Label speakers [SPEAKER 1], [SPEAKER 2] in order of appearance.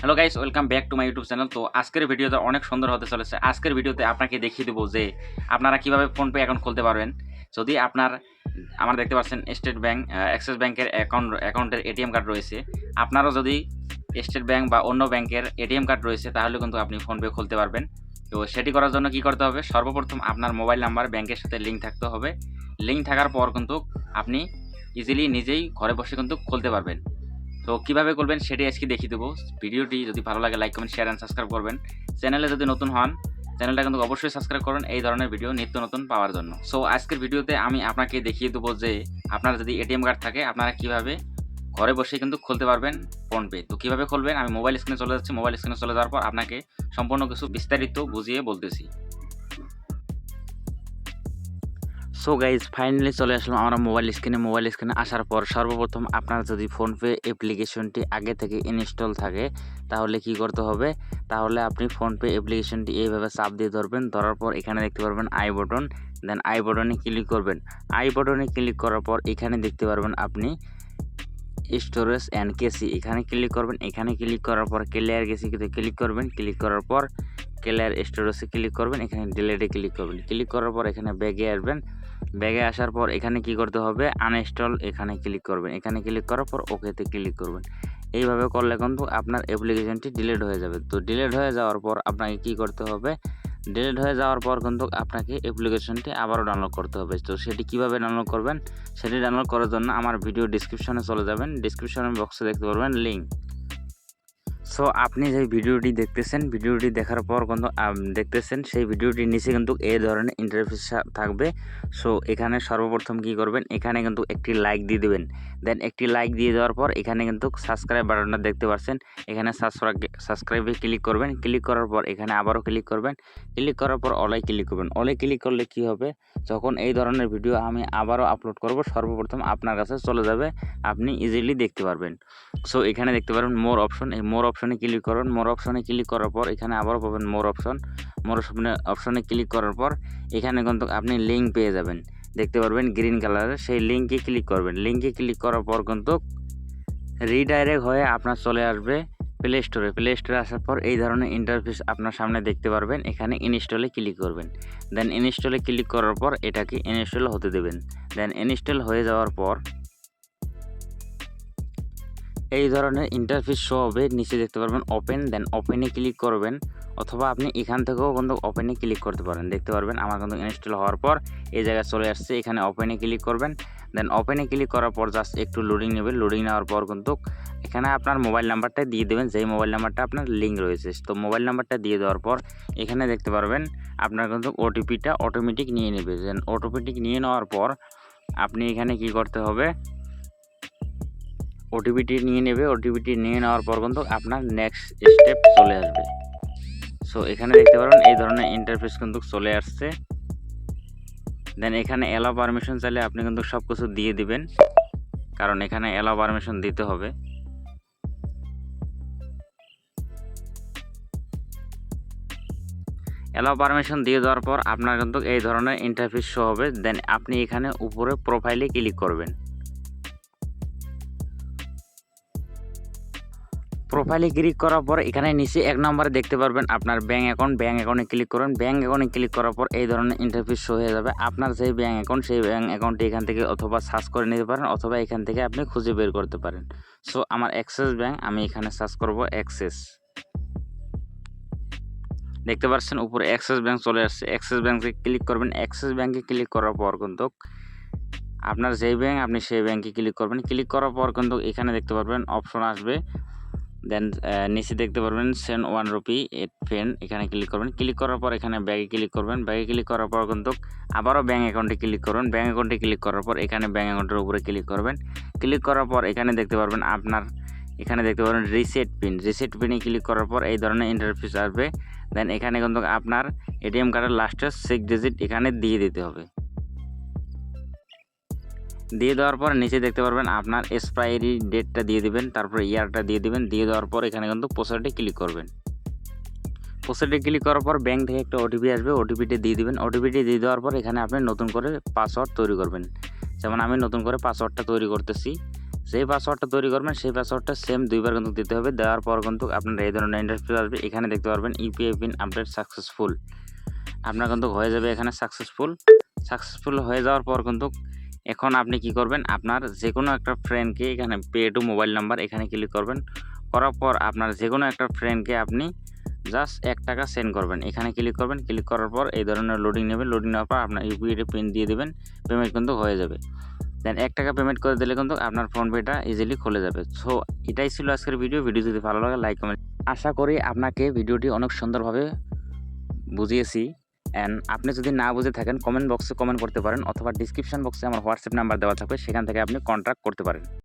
[SPEAKER 1] Hello guys welcome back to my YouTube channel তো আজকের ভিডিওতে অনেক সুন্দর হতে চলেছে। আজকের ভিডিওতে আপনাকে দেখিয়ে দেবো যে আপনারা কীভাবে ফোনপে অ্যাকাউন্ট খুলতে পারবেন। যদি আপনার, আমার দেখতে পাচ্ছেন স্টেট ব্যাঙ্ক অ্যাক্সিস ব্যাংকের অ্যাকাউন্ট অ্যাকাউন্টের এটিএম কার্ড রয়েছে। আপনারও যদি স্টেট ব্যাঙ্ক বা অন্য ব্যাংকের এটিএম কার্ড রয়েছে, তাহলে কিন্তু আপনি ফোনপে খুলতে পারবেন। তো সেটি করার জন্য কি করতে হবে? সর্বপ্রথম আপনার মোবাইল নাম্বার ব্যাংকের সাথে লিঙ্ক থাকতে হবে। লিঙ্ক থাকার পর কিন্তু আপনি ইজিলি নিজেই ঘরে বসে কিন্তু খুলতে পারবেন। তো কীভাবে করবেন সেটি আজকে দেখিয়ে দেবো। ভিডিওটি যদি ভালো লাগে like comment share and subscribe করবেন। চ্যানেলে যদি নতুন হন চ্যানেলটা কিন্তু অবশ্যই সাবস্ক্রাইব করুন এই ধরনের ভিডিও নিত্য নতুন পাওয়ার জন্য। সো আজকের ভিডিওতে আমি আপনাকে দেখিয়ে দেবো যে আপনার যদি এটিএম কার্ড থাকে, আপনারা কীভাবে ঘরে বসে কিন্তু খুলতে পারবেন ফোনপে। তো কীভাবে খুলবেন? আমি মোবাইল স্ক্রিনে চলে যাচ্ছি। মোবাইল স্ক্রিনে চলে যাওয়ার পর আপনাকে সম্পূর্ণ কিছু বিস্তারিত বুঝিয়ে বলতেছি। সো গাইজ ফাইনালি চলে আসলাম আমরা মোবাইল স্ক্রিনে মোবাইল স্ক্রিনে আসার পর সর্বপ্রথম আপনার যদি ফোনপে অ্যাপ্লিকেশনটি আগে থেকে ইনস্টল থাকে, তাহলে কি করতে হবে? তাহলে আপনি ফোনপে অ্যাপ্লিকেশনটি এইভাবে চাপ দিয়ে ধরবেন। ধরার পর এখানে দেখতে পারবেন আই বটন দেন আই বটনে ক্লিক করবেন। আই বটনে ক্লিক করার পর এখানে দেখতে পারবেন আপনি স্টোরেজ অ্যান্ড কেসি এখানে ক্লিক করবেন, এখানে ক্লিক করার পর ক্লিয়ার কেসিতে ক্লিক করবেন। ক্লিক করার পর ক্লিয়ার স্টোরেজে ক্লিক করবেন। এখানে ডিলেটে ক্লিক করবেন। ক্লিক করার পর এখানে ব্যাগে আসবেন। ব্যাগে আসার পর এখানে কি করতে হবে? আনইনস্টল এখানে ক্লিক করবেন। এখানে ক্লিক করার পর ওকেতে ক্লিক করবেন। এইভাবে করলে কিন্তু আপনার অ্যাপ্লিকেশনটি ডিলিট হয়ে যাবে। তো ডিলিট হয়ে যাওয়ার পর আপনাকে কি করতে হবে? ডিলিট হয়ে যাওয়ার পর কিন্তু আপনাকে অ্যাপ্লিকেশনটি আবারও ডাউনলোড করতে হবে। তো সেটি কীভাবে ডাউনলোড করবেন? সেটি ডাউনলোড করার জন্য আমার ভিডিও ডিসক্রিপশনে চলে যাবেন। ডিসক্রিপশনের বক্সে দেখতে পারবেন লিঙ্ক সো আপনি যে ভিডিওটি দেখতেছেন, ভিডিওটি দেখার পর কিন্তু দেখতেছেন, সেই ভিডিওটির নিচে কিন্তু এই ধরনের ইন্টারফেস থাকবে। সো এখানে সর্বপ্রথম কি করবেন? এখানে কিন্তু একটি লাইক দিয়ে দেবেন। দেন একটি লাইক দিয়ে দেওয়ার পর এখানে কিন্তু সাবস্ক্রাইব বাটনটা দেখতে পাচ্ছেন। এখানে সাবস্ক্রাইব সাবস্ক্রাইবে ক্লিক করবেন। ক্লিক করার পর এখানে আবারও ক্লিক করবেন। ক্লিক করার পর অলাই ক্লিক করবেন। অলাই ক্লিক করলে কি হবে? যখন এই ধরনের ভিডিও আমি আবারও আপলোড করব, সর্বপ্রথম আপনার কাছে চলে যাবে। আপনি ইজিলি দেখতে পারবেন। সো এখানে দেখতে পারবেন মোর অপশন এই মোর অপশনে ক্লিক করুন মোর অপশনে ক্লিক করার পর এখানে আবারও পাবেন মোর অপশন মোর অপশনে ক্লিক করার পর এখানে কিন্তু আপনি লিঙ্ক পেয়ে যাবেন। দেখতে পারবেন গ্রিন কালারের। সেই লিঙ্কে ক্লিক করবেন। লিঙ্কে ক্লিক করার পর কিন্তু রিডাইরেক্ট হয়ে আপনার চলে আসবে প্লে স্টোরে প্লে স্টোরে আসার পর এই ধরনের ইন্টারফেস আপনার সামনে দেখতে পারবেন। এখানে ইনস্টলে ক্লিক করবেন। দেন ইনস্টলে ক্লিক করার পর এটাকে ইনস্টল হতে দেবেন। দেন ইনস্টল হয়ে যাওয়ার পর এই ধরনের ইন্টারফেস শো হবে, নিচে দেখতে পারবেন ওপেন দেন ওপেনে ক্লিক করবেন, অথবা আপনি এখান থেকেও কিন্তু ওপেনে ক্লিক করতে পারেন। দেখতে পারবেন আমার কিন্তু ইনস্টল হওয়ার পর এই জায়গায় চলে আসছে, এখানে ওপেনে ক্লিক করবেন দেন ওপেনে ক্লিক করার পর জাস্ট একটু লোডিং নেবে লোডিং নেওয়ার পর কিন্তু এখানে আপনার মোবাইল নাম্বারটা দিয়ে দেবেন, যেই মোবাইল নাম্বারটা আপনার লিঙ্ক রয়েছে। তো মোবাইল নাম্বারটা দিয়ে দেওয়ার পর এখানে দেখতে পারবেন আপনার কিন্তু ওটিপিটা অটোমেটিক নিয়ে নেবে। দেন অটোমেটিক নিয়ে নেওয়ার পর আপনি এখানে কি করতে হবে? ওটিপিটি নিয়ে নেবে ওটিপিটি নিয়ে নেওয়ার পর কিন্তু আপনার নেক্সট স্টেপ চলে আসবে। সো এখানে দেখতে পারেন এই ধরনের ইন্টারফেস কিন্তু চলে আসছে। দেন এখানে অ্যালাও পারমিশন চাইলে আপনি কিন্তু সব কিছু দিয়ে দিবেন, কারণ এখানে অ্যালাও পারমিশন দিতে হবে। অ্যালাও পারমিশন দিয়ে দেওয়ার পর আপনার কিন্তু এই ধরনের ইন্টারফেস শো হবে। দেন আপনি এখানে উপরে প্রোফাইলে ক্লিক করবেন। প্রোফাইলে ক্লিক করার পর এখানে নিচে এক নম্বরে দেখতে পারবেন আপনার ব্যাঙ্ক অ্যাকাউন্ট ব্যাঙ্ক অ্যাকাউন্টে ক্লিক করুন। ব্যাঙ্ক অ্যাকাউন্টে ক্লিক করার পর এই ধরনের ইন্টারফেস শো হয়ে যাবে। আপনার যেই ব্যাঙ্ক অ্যাকাউন্ট সেই ব্যাঙ্ক অ্যাকাউন্টটি এখান থেকে অথবা সার্চ করে নিতে পারেন অথবা এখান থেকে আপনি খুঁজে বের করতে পারেন। সো আমার অ্যাক্সেস ব্যাঙ্ক আমি এখানে সার্চ করব অ্যাক্সেস দেখতে পাচ্ছেন উপরে অ্যাক্সেস ব্যাঙ্ক চলে আসছে। অ্যাক্সেস ব্যাঙ্কে ক্লিক করবেন। অ্যাক্সেস ব্যাঙ্কে ক্লিক করার পর কিন্তু আপনার যেই ব্যাঙ্ক আপনি সেই ব্যাঙ্কে ক্লিক করবেন। ক্লিক করার পর কিন্তু এখানে দেখতে পারবেন অপশন আসবে। দেন নিচে দেখতে পারবেন send one rupee at pen এখানে ক্লিক করবেন। ক্লিক করার পর এখানে ব্যাগে ক্লিক করবেন। ব্যাগে ক্লিক করার পর কিন্তু আবারও ব্যাঙ্ক অ্যাকাউন্টে ক্লিক করবেন। ব্যাঙ্ক অ্যাকাউন্টে ক্লিক করার পর এখানে ব্যাঙ্ক অ্যাকাউন্টের উপরে ক্লিক করবেন। ক্লিক করার পর এখানে দেখতে পারবেন আপনার, এখানে দেখতে পারবেন রিসেট পিন রিসেট পিনে ক্লিক করার পর এই ধরনের ইন্টারফেস আসবে। দেন এখানে কিন্তু আপনার এটিএম কার্ডের লাস্টের সিক্স ডিজিট এখানে দিয়ে দিতে হবে। দিয়ে দেওয়ার পর নিচে দেখতে পারবেন আপনার এক্সপায়ারি ডেটটা দিয়ে দিবেন, তারপর ইয়ারটা দিয়ে দিবেন, দিয়ে দেওয়ার পর এখানে কিন্তু পোস্টারটি ক্লিক করবেন। পোস্টারটি ক্লিক করার পর ব্যাংক থেকে একটা ওটিপি আসবে ওটিপিটি দিয়ে দিবেন। ওটিপিটি দিয়ে দেওয়ার পর এখানে আপনি নতুন করে পাসওয়ার্ড তৈরি করবেন। যেমন আমি নতুন করে পাসওয়ার্ডটা তৈরি করতেছি যেই পাসওয়ার্ডটা তৈরি করবেন, সেই পাসওয়ার্ডটা সেম দুইবার কিন্তু দিতে হবে। দেওয়ার পর কিন্তু আপনার এই ধরনের ইন্টারফেস আসবে। এখানে দেখতে পারবেন ইউপিআই পিন আপডেট সাকসেসফুল আপনার কিন্তু হয়ে যাবে এখানে সাকসেসফুল সাকসেসফুল হয়ে যাওয়ার পর কিন্তু এখন আপনি কি করবেন? আপনার যে কোনো একটা ফ্রেন্ডকে এখানে পে টু মোবাইল নাম্বার এখানে ক্লিক করবেন। করার পর আপনার যে কোনো একটা ফ্রেন্ডকে আপনি জাস্ট এক টাকা সেন্ড করবেন। এখানে ক্লিক করবেন। ক্লিক করার পর এই ধরনের লোডিং নেবেন। লোডিং নেওয়ার পর আপনার ইউপিআইটি পিন দিয়ে দেবেন। পেমেন্ট কিন্তু হয়ে যাবে। দেন এক টাকা পেমেন্ট করে দিলে কিন্তু আপনার ফোনপেটা ইজিলি খুলে যাবে। সো এটাই ছিল আজকের ভিডিও ভিডিও যদি ভালো লাগে লাইক কমেন্ট আশা করি আপনাকে ভিডিওটি অনেক সুন্দরভাবে বুঝিয়েছি। অ্যান্ড আপনি যদি না বুঝে থাকেন কমেন্ট বক্সে কমেন্ট করতে পারেন, অথবা ডিসক্রিপশন বক্সে আমার হোয়াটসঅ্যাপ নাম্বার দেওয়া থাকবে, সেখান থেকে আপনি কন্ট্যাক্ট করতে পারেন।